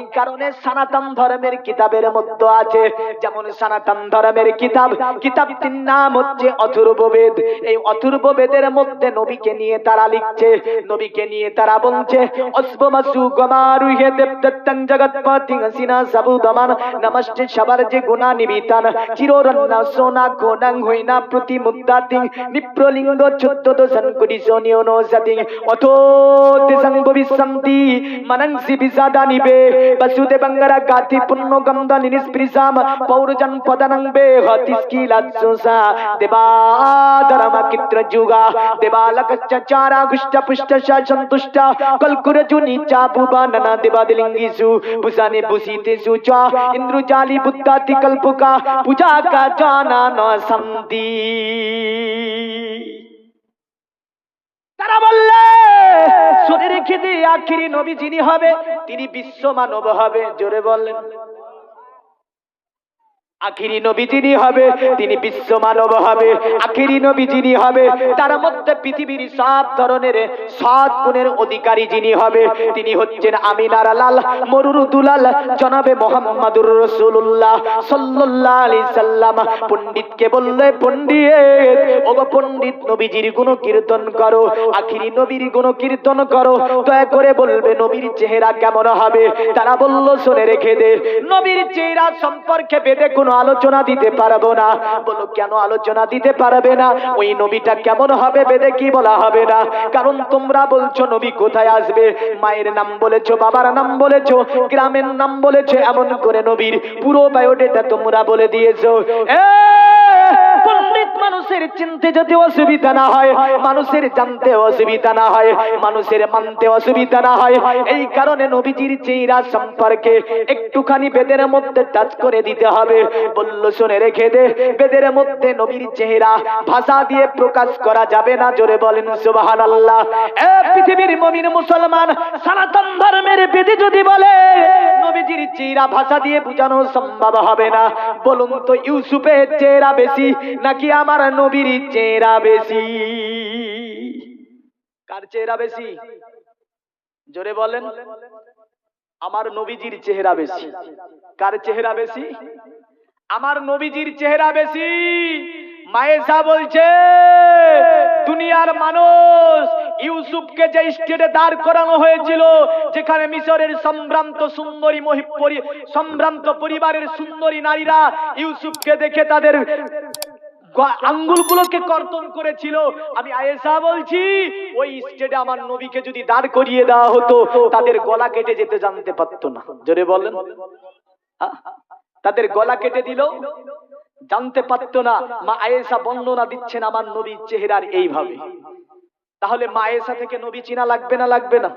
এই কারণে সনাতন ধর্মের কিতাবের মধ্যে আছে, যেমন সনাতন ধর্মের কিতাব। কিতাবটির নাম হচ্ছে অথর্ব বেদ। এই অথর্ব বেদের মধ্যে নবীকে নিয়ে তারা লিখছে, নবীকে নিয়ে তারা বলছে অস্বমাসু গমারুহে দেবদত্তং জগৎপতি হসিনা সাবুদমান নমস্তে সবার যে গুণা নিবিতান চিররন্না সোনা ঘোনাং হইনা প্রতি মুদ্দাতিং নিপ্রলিঙ্গ চোদ্দ দোষণ কোটি সোনিও নো সতিং অথো তেসং ভবিষ্যন্তি মনংসি বিসাদা নিবে। বসুদেবঙ্গরা গাতি পুণ্য গন্ধ নিষ্পৃসাম পৌরজন পদনং বে হতিস্কি লৎসুসা দেবাধরম কিত্র যুগা দেবালক চারা গুষ্ট পুষ্ট সন্তুষ্ট কলকুরজু নিচা ভুবাননা দেবাদিলিঙ্গিসু ভূষানে ভূষিতেষু চ ইন্দ্রজালি বুদ্ধাতি কল্পকা পূজা কা জানা ন সন্তি তারা বললে শুনে রেখে দে আখিরি নবী যিনি হবে তিনি বিশ্ব মানব হবে। জোরে বললেন। আখিরি নবী যিনি হবে, তিনি বিশ্ব মানব হবে। আখিরি নবী যিনি হবে, তার মধ্যে পৃথিবীর সব ধরনের সৎ গুণের অধিকারী যিনি হবে, তিনি হচ্ছেন আমিনার লাল মরুর দুলাল জনাবে মোহাম্মদুর রসুল্লাহ সাল্লাম। পণ্ডিতকে বললে, পণ্ডিত, ওগো পণ্ডিত নবীজির গুণ কীর্তন করো, আখিরি নবীর গুণ কীর্তন করো। দয়া করে বলবে, নবীর চেহারা কেমন হবে? তারা বলল, শুনে রেখে দে। নবীর চেহারা সম্পর্কে বেদে কোনো আলোচনা দিতে পারব না। বলো, কেন আলোচনা দিতে পারবে না? ওই নবীটা কেমন হবে বেদে কি বলা হবে না? কারণ তোমরা বলছো, নবী কোথায় আসবে? মায়ের নাম বলেছ, বাবার নাম বলেছ, গ্রামের নাম বলেছ, এমন করে নবীর পুরো বায়োডেটা তোমরা বলে দিয়েছ। এ মানুষের চিনতে যদি অসুবিধা না হয়, মানুষের জানতে অসুবিধা না হয়, মানুষের মানতে অসুবিধা না হয়। এই কারণে নবীজির চেহারা সম্পর্কে একটুখানি বেদের মধ্যে টাচ করে দিতে হবে। বলল, শুনে রেখে দে, বেদের মধ্যে নবীর চেহারা ভাষা দিয়ে প্রকাশ করা যাবে না। জোরে বলেন সুবাহান আল্লাহ এ পৃথিবীর মমিন মুসলমান, সনাতন ধর্মের বেদে যদি বলে, নবীজির চেহারা ভাষা দিয়ে বোঝানো সম্ভব হবে না। বলুন তো, ইউসুফের চেহারা বেশি নাকি আমার নবীর চেহারা বেশি। কার চেহারা বেশি? জোরে বলেন। আমার নবীজির চেহারা বেশি। কার চেহারা বেশি? আমার নবীজির চেহারা বেশি। মায়েশা বলছে, দুনিয়ার মানুষ ইউসুফকে যে স্টেটে দাঁড় করানো হয়েছিল, যেখানে মিশরের সম্ভ্রান্ত সুন্দরী সম্ভ্রান্ত পরিবারের সুন্দরী নারীরা ইউসুফকে দেখে তাদের আঙ্গুলগুলোকে কর্তন করেছিল। আমি আয়েশা বলছি, ওই স্টেটে আমার নবীকে যদি দাঁড় করিয়ে দেওয়া হতো, তাদের গলা কেটে যেতে জানতে পারতো না। জোরে বলেন। তাদের গলা কেটে দিল, জানতে পারতো না। মা আয়েশা বর্ণনা দিচ্ছেন আমার নবীর চেহারার এইভাবে। তাহলে মা আয়েশা থেকে নবী চিনা লাগবে না লাগবে না?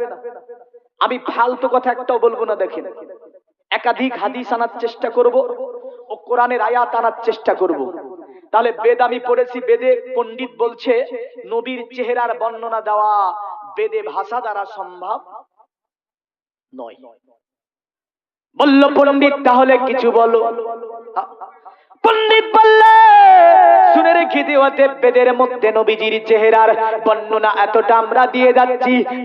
আমি ফালতু কথা একটাও বলব না, দেখেন। একাধিক হাদিস আনার চেষ্টা করব ও কোরআনের আয়াত আনার চেষ্টা করব। তাহলে বেদ আমি পড়েছি, বেদে পণ্ডিত বলছে, নবীর চেহারার বর্ণনা দেওয়া বেদে ভাষা দ্বারা সম্ভব নয়। বলল পণ্ডিত, তাহলে কিছু বলো।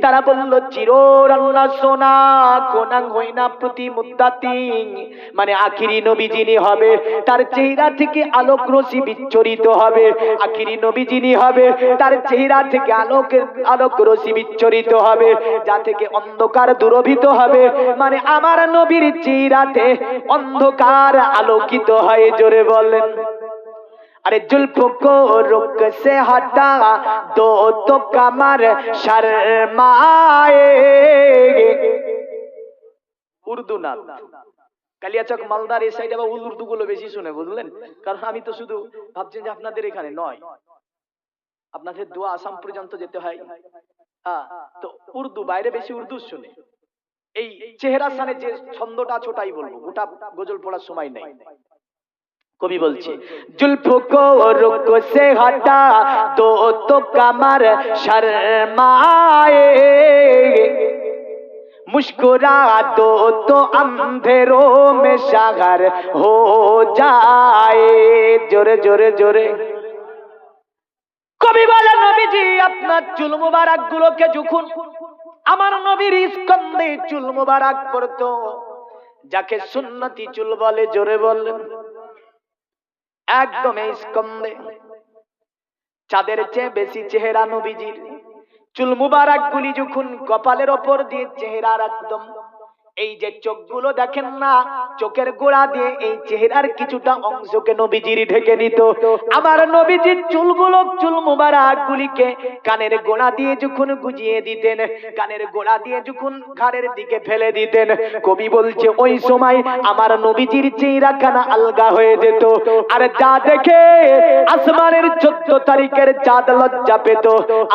তারা বলল চিররান্না সোনা প্রতি মুদ্দাতিং। মানে আখিরি নবী হবে, তার চেহারা থেকে আলোক রশ্মি বিচ্ছরিত হবে। আখিরি নবী হবে, তার চেহারা থেকে আলোক আলোক রশ্মি বিচ্ছরিত হবে, যা থেকে অন্ধকার দূরভীত হবে। মানে আমার নবীর চেহারাতে অন্ধকার আলোকিত হয় জোরে বলেন अरे जुल्फ को रुक से हटा दो तो कमर शर्माए উর্দু না কালিয়াচক মালদার এই সাইডে আবার উর্দু গুলো বেশি শুনে বুঝলেন কারণ আমি তো শুধু ভাবছেন যে আপনাদের এখানে নয় আপনাদের দোয়া আসাম পর্যন্ত যেতে হয় হ্যাঁ তো উর্দু বাইরে বেশি উর্দু শুনে এই চেহারা সানে যে ছন্দটা ছোটাই বলবো গোটা গজল পড়ার সময় নেই কবি বলছে जुल्फ को रुक से हटा दो तो कमर शर्माए मुस्कुरा दो तो अंधेरों में शहर हो जाए जोरे जोरे जोरे কবি বলে নবীজি আপনার চুল মুবারক গুলোকে যখন আমার নবীর স্কন্দে চুল মুবারক পড়তো যাকে সুন্নতি চুল বলে জোরে বললেন একদম স্কন্দে চাঁদের চেয়ে বেশি চেহারা নবীজির। চুল মুবারক গুলি যখন কপালের ওপর দিয়ে চেহারা একদম এই যে চোখগুলো দেখেন না, চোখের গোড়া দিয়ে এই চেহারার কিছুটা অংশকে নবীজির ঢেকে নিত আমার নবীজির চুলগুলো, চুল মুবারক গুলিকে কানের গোড়া দিয়ে যখন গুজিয়ে দিতেন, কানের গোড়া দিয়ে যখন ঘাড়ের দিকে ফেলে দিতেন, কবি বলছে, ওই সময় আমার নবীজির চেহারা কানা আলগা হয়ে যেত। আর যা দেখে আসমানের চোদ্দ তারিখের চাঁদ লজ্জা পেত।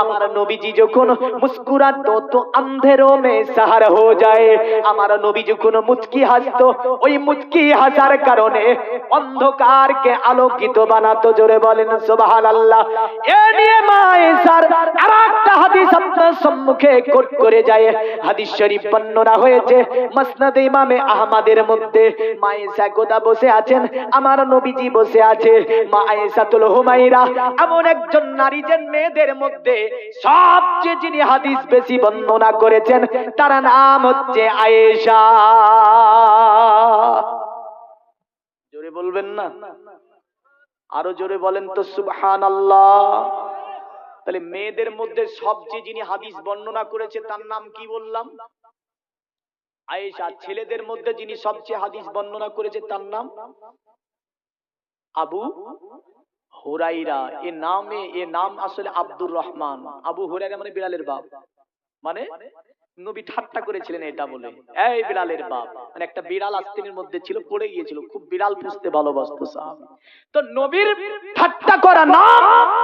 আমার নবীজি যখন মুস্কুরাত, তো আন্ধেরো মে সাহার হো যায়। আমার নবী যখন মুচকি হাসতো, ওই মুচকি হাসার কারণে অন্ধকারকে আলোকিত বানাতো। জোরে বলেন, সুবহানাল্লাহ। এ নিয়ে মায়েশার আরেকটা হাদিস আপনার সম্মুখে কোট করে যায়। হাদিস শরীফ বর্ণনা হয়েছে, মসনদ ইমামে আহমদের মধ্যে মায়েশা গোদা বসে আছেন, আমার নবীজি বসে আছে। মা আয়েশাতুল হুমাইরা এমন একজন নারী যে মেয়েদের মধ্যে সবচেয়ে যিনি হাদিস বেশি বর্ণনা করেছেন, তার নাম হচ্ছে আয়েশা। জোরে বলবেন না? আরও জোরে বলেন তো, সুবহানাল্লাহ। তাহলে মেয়েদের মধ্যে সবচেয়ে যিনি হাদিস বর্ণনা করেছে, তার নাম কি বললাম? আয়েশা, ছেলেদের মধ্যে যিনি সবচেয়ে হাদিস বর্ণনা করেছে, তার নাম? আবু হুরাইরা। এ নামে, এ নাম আসলে আব্দুর রহমান। আবু হুরাইরা মানে বিড়ালের বাপ। মানে? নবী ঠাট্টা করেছিলেন এটা বলে। এই বিড়ালের বাপ। মানে একটা বিড়াল আস্তিনের মধ্যে ছিল, পড়ে গিয়েছিল, খুব বিড়াল পুষতে ভালোবাসতো তো নবীর ঠাট্টা করা নাম,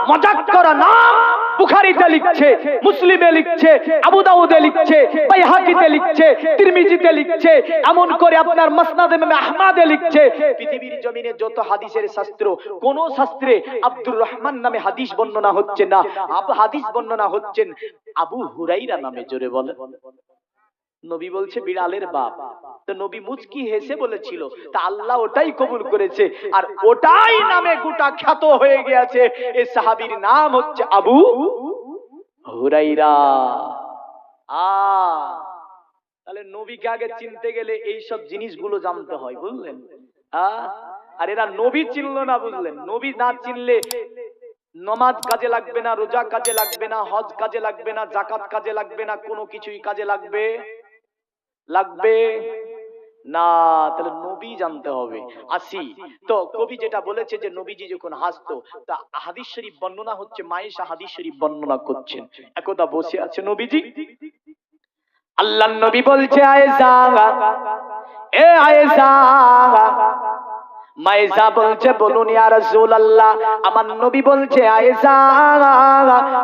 মজাক করা নাম, বুখারীতে লিখছে, মুসলিমে লিখছে, আবু দাউদে লিখছে, বাইহাকিতে লিখছে, তিরমিজিতে লিখছে, এমন করে আপনার মাসনাদ আহমদে লিখছে। পৃথিবীর জমিনে যত হাদিসের শাস্ত্র, কোন শাস্ত্রে আব্দুর রহমান নামে হাদিস বর্ণনা হচ্ছে না। আবু হাদিস বর্ণনা হচ্ছেন আবু হুরাইরা নামে, জোরে বলে নবী বলছে বিড়ালের বাপ। তো নবী মুচকি হেসে বলেছিল তা আল্লাহ ওটাই কবুল করেছে। আর ওটাই নামে গোটা খ্যাত হয়ে গিয়েছে। এই সাহাবীর নাম হচ্ছে আবু হুরাইরা। আ। তাহলে নবীকে আগে চিনতে গেলে এই সব জিনিসগুলো জানতে হয় বুঝলেন? আ। আর এরা নবী চিনলো না বুঝলেন? নবী না চিনলে নমাজ কাজে লাগবে না রোজা কাজে লাগবে না হজ কাজে লাগবে না জাকাত কাজে লাগবে না কোনো কিছুই কাজে লাগবে লাগবে? না, তাহলে নবী জানতে হবে। আসি। তো কবি যেটা বলেছে যে নবীজি যখন হাসতো, তা হাদিস শরীফ বর্ণনা হচ্ছে, মায়েশা হাদিস শরীফ বর্ণনা করছেন। একদা বসে আছে নবীজি। আল্লাহ নবী বলছে, আয়েশা, এ আয়েশা মায়েশা বলছে, বলুন ইয়া রাসূলুল্লাহ, আমার নবী বলছে আয়েশা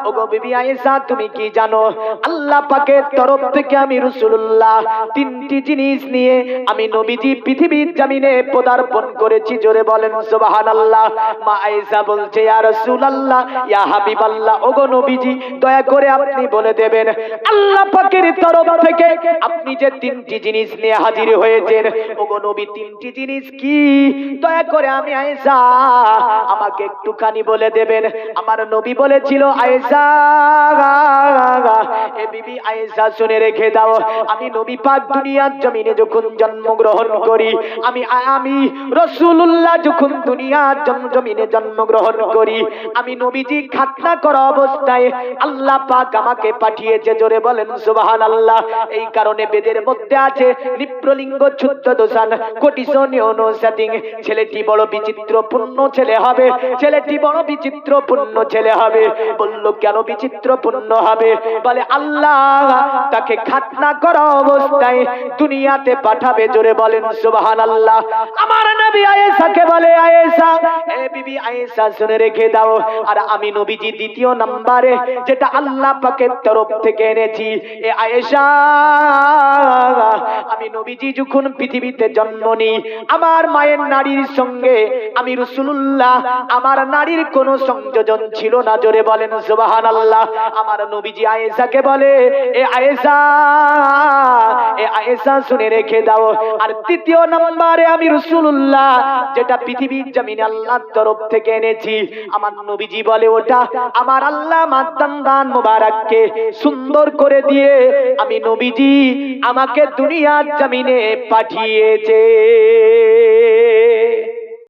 ওগো বিবি আয়েশা তুমি কি জানো? আল্লাহ পাকের তরফ থেকে আমি রাসূলুল্লাহ তিনটি জিনিস নিয়ে আমি নবীজি পৃথিবীর জমিনে পদার্পণ করেছি, জোরে বলেন সুবহানাল্লাহ। মা আয়েশা বলছে, ইয়া রাসূলুল্লাহ, ইয়া হাবিবাল্লাহ, ওগো নবীজি, দয়া করে আপনি বলে দেবেন, আল্লাহ পাকের তরফ থেকে আপনি যে তিনটি জিনিস নিয়ে হাজির হয়েছেন, ওগো নবী, তিনটি জিনিস কি? দয়া করে আমি আয়েশা, আমাকে একটুখানি বলে দেবেন। আমার নবী বলেছিল, আয়েশা, এ বিবি আয়েশা, শুনে রেখে দাও, আমি নবী পাক দুনিয়ার জমিনে যখন জন্মগ্রহণ করি, আমি আমি রসুল্লাহ যখন দুনিয়ার জমিনে জন্মগ্রহণ করি, আমি নবীজি খাতনা করা অবস্থায় আল্লাহ পাক আমাকে পাঠিয়েছে, জোরে বলেন সুবাহান আল্লাহ এই কারণে বেদের মধ্যে আছে নিপ্রলিঙ্গ ছুদ্র দোষান কোটি সোনিয়নো সেটিং ছেলেটি বড় বিচিত্রপূর্ণ ছেলে হবে। ছেলেটি বড় বিচিত্রপূর্ণ ছেলে হবে। বলল, কেন বিচিত্রপূর্ণ হবে? বলে, আল্লাহ তাকে খাতনা করা অবস্থায় দুনিয়াতে পাঠাবে। জোরে বলেন সুবহান আল্লাহ আমার নবী আয়েশাকে বলে, আয়েশা, এ বিবি আয়েশা, শুনে রেখে দাও। আর আমি নবীজি দ্বিতীয় নম্বরে, যেটা আল্লাহ পাকের তরফ থেকে এনেছি। এ আয়েশা, আমি নবীজি যখন পৃথিবীতে জন্ম নিই, আমার মায়ের নারী নারীর সঙ্গে, আমি রসুল্লাহ আমার নারীর কোনো সংযোজন ছিল না, জোরে বলেন সুবাহান আল্লাহ আমার নবীজি আয়েশাকে বলে, এ আয়েশা এ আয়েশা, শুনে রেখে দাও। আর তৃতীয় নম্বরে আমি রসুল্লাহ যেটা পৃথিবীর জমিনে আল্লাহর তরফ থেকে এনেছি, আমার নবীজি বলে, ওটা আমার আল্লাহ দান মোবারককে সুন্দর করে দিয়ে আমি নবীজি আমাকে দুনিয়ার জমিনে পাঠিয়েছে। que